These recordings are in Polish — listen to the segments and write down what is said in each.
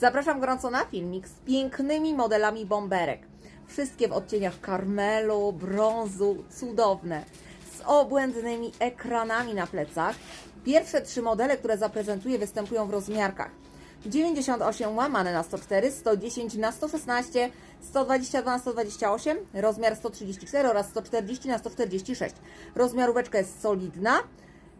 Zapraszam gorąco na filmik z pięknymi modelami bomberek. Wszystkie w odcieniach karmelu, brązu, cudowne. Z obłędnymi ekranami na plecach. Pierwsze trzy modele, które zaprezentuję, występują w rozmiarkach 98 łamane na 104, 110 na 116, 122 na 128, rozmiar 134 oraz 140 na 146. Rozmiaróweczka jest solidna.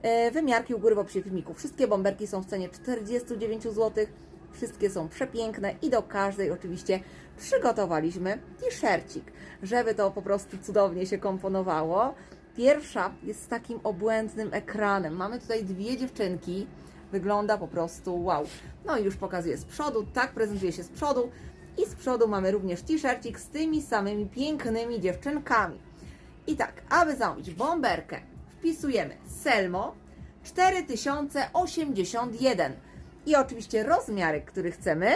E, Wymiarki u góry w opisie filmiku. Wszystkie bomberki są w cenie 49 zł. Wszystkie są przepiękne i do każdej oczywiście przygotowaliśmy t-shircik, żeby to po prostu cudownie się komponowało. Pierwsza jest z takim obłędnym ekranem. Mamy tutaj dwie dziewczynki. Wygląda po prostu wow. No i już pokazuję z przodu, tak prezentuje się z przodu. I z przodu mamy również t-shircik z tymi samymi pięknymi dziewczynkami. I tak, aby zamówić bomberkę, wpisujemy Selmo 4081 i oczywiście rozmiarek, który chcemy.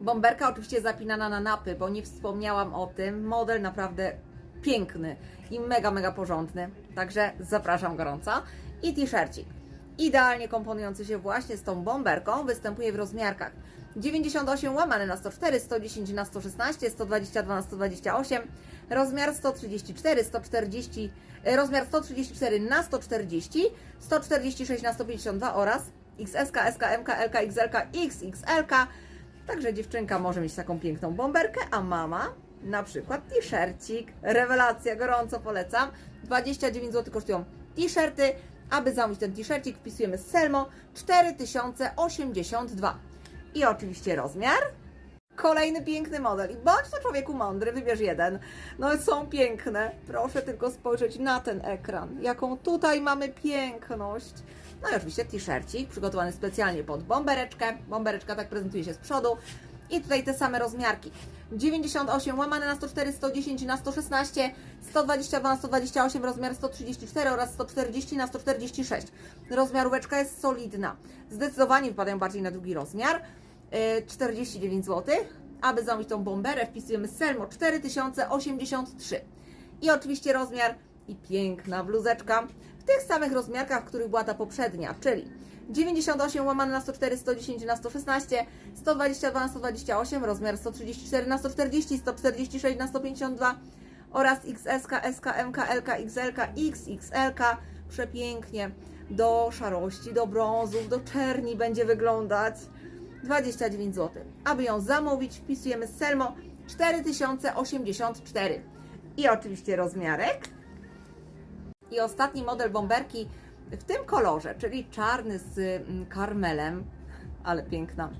Bomberka oczywiście zapinana na napy, bo nie wspomniałam o tym. Model naprawdę piękny i mega, mega porządny. Także zapraszam gorąco. I t-shircik. Idealnie komponujący się właśnie z tą bomberką występuje w rozmiarkach 98 łamane na 104, 110 na 116, 122 na 128, rozmiar 134, 140, e, rozmiar 134 na 140, 146 na 152 oraz XS, SK, MK, LK, XL, XXL. Także dziewczynka może mieć taką piękną bomberkę, a mama na przykład t-shircik. Rewelacja, gorąco polecam. 29 zł kosztują t-shirty. Aby zamówić ten t-shircik wpisujemy Selmo 4082. I oczywiście rozmiar. Kolejny piękny model. I bądź to człowieku mądry, wybierz jeden. No są piękne. Proszę tylko spojrzeć na ten ekran. Jaką tutaj mamy piękność. No i oczywiście t-shircik przygotowany specjalnie pod bombereczkę. Bombereczka tak prezentuje się z przodu. I tutaj te same rozmiarki. 98 łamane na 104, 110 na 116, 122 na 128, rozmiar 134 oraz 140 na 146. Rozmiaróweczka jest solidna. Zdecydowanie wypadają bardziej na drugi rozmiar. Yy, 49 zł. Aby zamówić tą bomberę wpisujemy Selmo 4083. I oczywiście rozmiar i piękna bluzeczka w tych samych rozmiarkach, w których była ta poprzednia, czyli 98 łamane na 104, 110 na 116, 122 na 128, rozmiar 134 na 140, 146 na 152 oraz XS, SK, MK, LK, XL, XXL. Przepięknie do szarości, do brązów, do czerni będzie wyglądać. 29 zł. Aby ją zamówić, wpisujemy Selmo 4084. I oczywiście rozmiarek. I ostatni model bomberki w tym kolorze, czyli czarny z mm, karmelem, ale piękna.